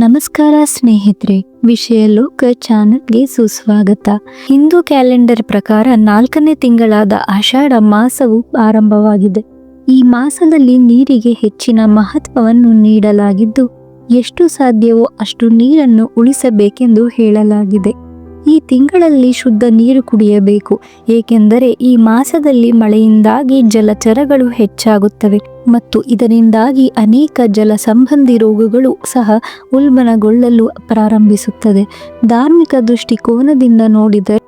ನಮಸ್ಕಾರ ಸ್ನೇಹಿತರೆ, ವಿಷಯ ಲೋಕ ಚಾನಲ್ಗೆ ಸುಸ್ವಾಗತ. ಹಿಂದೂ ಕ್ಯಾಲೆಂಡರ್ ಪ್ರಕಾರ ನಾಲ್ಕನೇ ತಿಂಗಳಾದ ಆಷಾಢ ಮಾಸವು ಆರಂಭವಾಗಿದೆ. ಈ ಮಾಸದಲ್ಲಿ ನೀರಿಗೆ ಹೆಚ್ಚಿನ ಮಹತ್ವವನ್ನು ನೀಡಲಾಗಿದ್ದು, ಎಷ್ಟು ಸಾಧ್ಯವೋ ಅಷ್ಟು ನೀರನ್ನು ಉಳಿಸಬೇಕೆಂದು ಹೇಳಲಾಗಿದೆ. ಈ ತಿಂಗಳಲ್ಲಿ ಶುದ್ಧ ನೀರು ಕುಡಿಯಬೇಕು, ಏಕೆಂದರೆ ಈ ಮಾಸದಲ್ಲಿ ಮಳೆಯಿಂದಾಗಿ ಜಲಚರಗಳು ಹೆಚ್ಚಾಗುತ್ತವೆ ಮತ್ತು ಇದರಿಂದಾಗಿ ಅನೇಕ ಜಲ ಸಂಬಂಧಿ ರೋಗಗಳು ಸಹ ಉಲ್ಬಣಗೊಳ್ಳಲು ಪ್ರಾರಂಭಿಸುತ್ತದೆ. ಧಾರ್ಮಿಕ ದೃಷ್ಟಿಕೋನದಿಂದ ನೋಡಿದರೆ,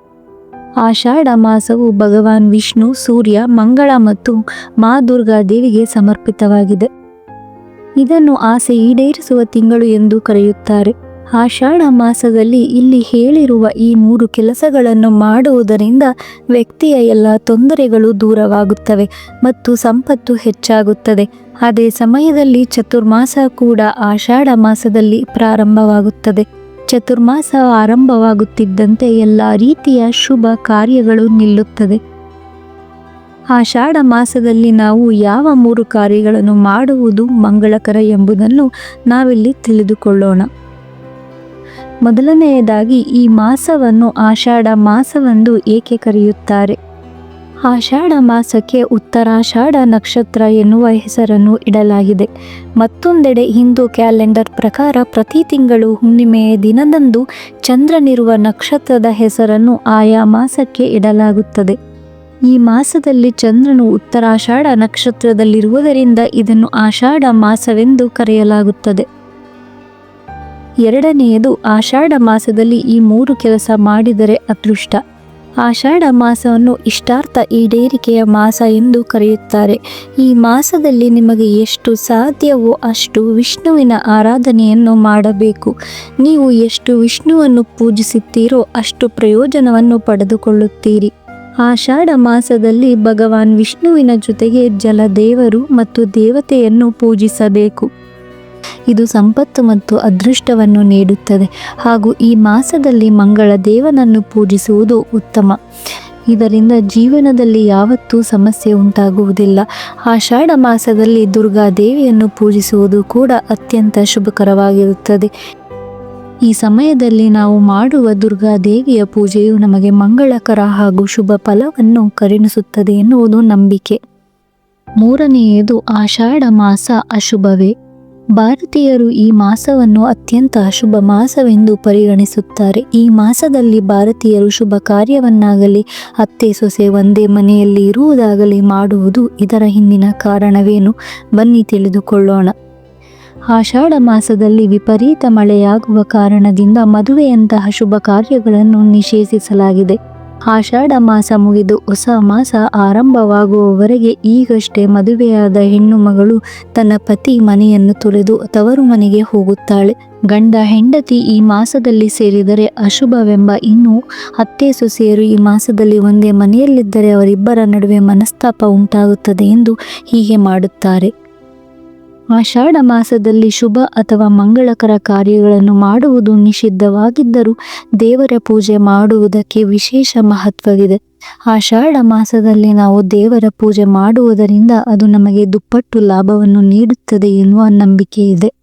ಆಷಾಢ ಮಾಸವು ಭಗವಾನ್ ವಿಷ್ಣು, ಸೂರ್ಯ, ಮಂಗಳ ಮತ್ತು ಮಾ ದುರ್ಗಾ ದೇವಿಗೆ ಸಮರ್ಪಿತವಾಗಿದೆ. ಇದನ್ನು ಆಸೆ ಈಡೇರಿಸುವ ತಿಂಗಳು ಎಂದು ಕರೆಯುತ್ತಾರೆ. ಆಷಾಢ ಮಾಸದಲ್ಲಿ ಇಲ್ಲಿ ಹೇಳಿರುವ ಈ ಮೂರು ಕೆಲಸಗಳನ್ನು ಮಾಡುವುದರಿಂದ ವ್ಯಕ್ತಿಯ ಎಲ್ಲ ತೊಂದರೆಗಳು ದೂರವಾಗುತ್ತವೆ ಮತ್ತು ಸಂಪತ್ತು ಹೆಚ್ಚಾಗುತ್ತದೆ. ಅದೇ ಸಮಯದಲ್ಲಿ ಚತುರ್ಮಾಸ ಕೂಡ ಆಷಾಢ ಮಾಸದಲ್ಲಿ ಪ್ರಾರಂಭವಾಗುತ್ತದೆ. ಚತುರ್ಮಾಸ ಆರಂಭವಾಗುತ್ತಿದ್ದಂತೆ ಎಲ್ಲ ರೀತಿಯ ಶುಭ ಕಾರ್ಯಗಳು ನಿಲ್ಲುತ್ತದೆ ಆಷಾಢ ಮಾಸದಲ್ಲಿ ನಾವು ಯಾವ ಮೂರು ಕಾರ್ಯಗಳನ್ನು ಮಾಡುವುದು ಮಂಗಳಕರ ಎಂಬುದನ್ನು ನಾವಿಲ್ಲಿ ತಿಳಿದುಕೊಳ್ಳೋಣ. ಮೊದಲನೆಯದಾಗಿ ಈ ಮಾಸವನ್ನು ಆಷಾಢ ಮಾಸವೆಂದು ಏಕೆ ಕರೆಯುತ್ತಾರೆ? ಆಷಾಢ ಮಾಸಕ್ಕೆ ಉತ್ತರಾಷಾಢ ನಕ್ಷತ್ರ ಎನ್ನುವ ಹೆಸರನ್ನು ಇಡಲಾಗಿದೆ. ಮತ್ತೊಂದೆಡೆ ಹಿಂದೂ ಕ್ಯಾಲೆಂಡರ್ ಪ್ರಕಾರ ಪ್ರತಿ ತಿಂಗಳು ಹುಣ್ಣಿಮೆಯ ದಿನದಂದು ಚಂದ್ರನಿರುವ ನಕ್ಷತ್ರದ ಹೆಸರನ್ನು ಆಯಾ ಮಾಸಕ್ಕೆ ಇಡಲಾಗುತ್ತದೆ. ಈ ಮಾಸದಲ್ಲಿ ಚಂದ್ರನು ಉತ್ತರಾಷಾಢ ನಕ್ಷತ್ರದಲ್ಲಿರುವುದರಿಂದ ಇದನ್ನು ಆಷಾಢ ಮಾಸವೆಂದು ಕರೆಯಲಾಗುತ್ತದೆ. ಎರಡನೆಯದು, ಆಷಾಢ ಮಾಸದಲ್ಲಿ ಈ ಮೂರು ಕೆಲಸ ಮಾಡಿದರೆ ಅದೃಷ್ಟ. ಆಷಾಢ ಮಾಸವನ್ನು ಇಷ್ಟಾರ್ಥ ಈಡೇರಿಕೆಯ ಮಾಸ ಎಂದು ಕರೆಯುತ್ತಾರೆ. ಈ ಮಾಸದಲ್ಲಿ ನಿಮಗೆ ಎಷ್ಟು ಸಾಧ್ಯವೋ ಅಷ್ಟು ವಿಷ್ಣುವಿನ ಆರಾಧನೆಯನ್ನು ಮಾಡಬೇಕು. ನೀವು ಎಷ್ಟು ವಿಷ್ಣುವನ್ನು ಪೂಜಿಸುತ್ತೀರೋ ಅಷ್ಟು ಪ್ರಯೋಜನವನ್ನು ಪಡೆದುಕೊಳ್ಳುತ್ತೀರಿ. ಆಷಾಢ ಮಾಸದಲ್ಲಿ ಭಗವಾನ್ ವಿಷ್ಣುವಿನ ಜೊತೆಗೆ ಜಲದೇವರು ಮತ್ತು ದೇವತೆಯನ್ನು ಪೂಜಿಸಬೇಕು. ಇದು ಸಂಪತ್ತು ಮತ್ತು ಅದೃಷ್ಟವನ್ನು ನೀಡುತ್ತದೆ. ಹಾಗೂ ಈ ಮಾಸದಲ್ಲಿ ಮಂಗಳ ದೇವನನ್ನು ಪೂಜಿಸುವುದು ಉತ್ತಮ. ಇದರಿಂದ ಜೀವನದಲ್ಲಿ ಯಾವತ್ತೂ ಸಮಸ್ಯೆ ಉಂಟಾಗುವುದಿಲ್ಲ. ಆಷಾಢ ಮಾಸದಲ್ಲಿ ದುರ್ಗಾ ದೇವಿಯನ್ನು ಪೂಜಿಸುವುದು ಕೂಡ ಅತ್ಯಂತ ಶುಭಕರವಾಗಿರುತ್ತದೆ. ಈ ಸಮಯದಲ್ಲಿ ನಾವು ಮಾಡುವ ದುರ್ಗಾ ದೇವಿಯ ಪೂಜೆಯು ನಮಗೆ ಮಂಗಳಕರ ಹಾಗೂ ಶುಭ ಫಲವನ್ನು ಕರುಣಿಸುತ್ತದೆ ಎನ್ನುವುದು ನಂಬಿಕೆ. ಮೂರನೆಯದು ಆಷಾಢ ಮಾಸ ಅಶುಭವೇ. ಭಾರತೀಯರು ಈ ಮಾಸವನ್ನು ಅತ್ಯಂತ ಶುಭ ಮಾಸವೆಂದು ಪರಿಗಣಿಸುತ್ತಾರೆ. ಈ ಮಾಸದಲ್ಲಿ ಭಾರತೀಯರು ಶುಭ ಕಾರ್ಯವನ್ನಾಗಲಿ, ಅತ್ತೆ ಸೊಸೆ ಒಂದೇ ಮನೆಯಲ್ಲಿ ಇರುವುದಾಗಲಿ ಮಾಡುವುದು ಇದರ ಹಿಂದಿನ ಕಾರಣವೇನು? ಬನ್ನಿ ತಿಳಿದುಕೊಳ್ಳೋಣ. ಆಷಾಢ ಮಾಸದಲ್ಲಿ ವಿಪರೀತ ಮಳೆಯಾಗುವ ಕಾರಣದಿಂದ ಮದುವೆಯಂತಹ ಶುಭ ಕಾರ್ಯಗಳನ್ನು ನಿಷೇಧಿಸಲಾಗಿದೆ. ಆಷಾಢ ಮಾಸ ಮುಗಿದು ಹೊಸ ಮಾಸ ಆರಂಭವಾಗುವವರೆಗೆ ಈಗಷ್ಟೇ ಮದುವೆಯಾದ ಹೆಣ್ಣು ಮಗಳು ತನ್ನ ಪತಿ ಮನೆಯನ್ನು ತೊರೆದು ತವರು ಮನೆಗೆ ಹೋಗುತ್ತಾಳೆ. ಗಂಡ ಹೆಂಡತಿ ಈ ಮಾಸದಲ್ಲಿ ಸೇರಿದರೆ ಅಶುಭವೆಂಬ ಇನ್ನು ಅತ್ತೆ ಸೊಸೆಯರು ಈ ಮಾಸದಲ್ಲಿ ಒಂದೇ ಮನೆಯಲ್ಲಿದ್ದರೆ ಅವರಿಬ್ಬರ ನಡುವೆ ಮನಸ್ತಾಪ ಉಂಟಾಗುತ್ತದೆ ಎಂದು ಹೀಗೆ ಮಾಡುತ್ತಾರೆ. ಆಷಾಢ ಮಾಸದಲ್ಲಿ ಶುಭ ಅಥವಾ ಮಂಗಳಕರ ಕಾರ್ಯಗಳನ್ನು ಮಾಡುವುದು ನಿಷಿದ್ಧವಾಗಿದ್ದರೂ ದೇವರ ಪೂಜೆ ಮಾಡುವುದಕ್ಕೆ ವಿಶೇಷ ಮಹತ್ವವಿದೆ. ಆಷಾಢ ಮಾಸದಲ್ಲಿ ನಾವು ದೇವರ ಪೂಜೆ ಮಾಡುವುದರಿಂದ ಅದು ನಮಗೆ ದುಪ್ಪಟ್ಟು ಲಾಭವನ್ನು ನೀಡುತ್ತದೆ ಎನ್ನುವ ನಂಬಿಕೆ ಇದೆ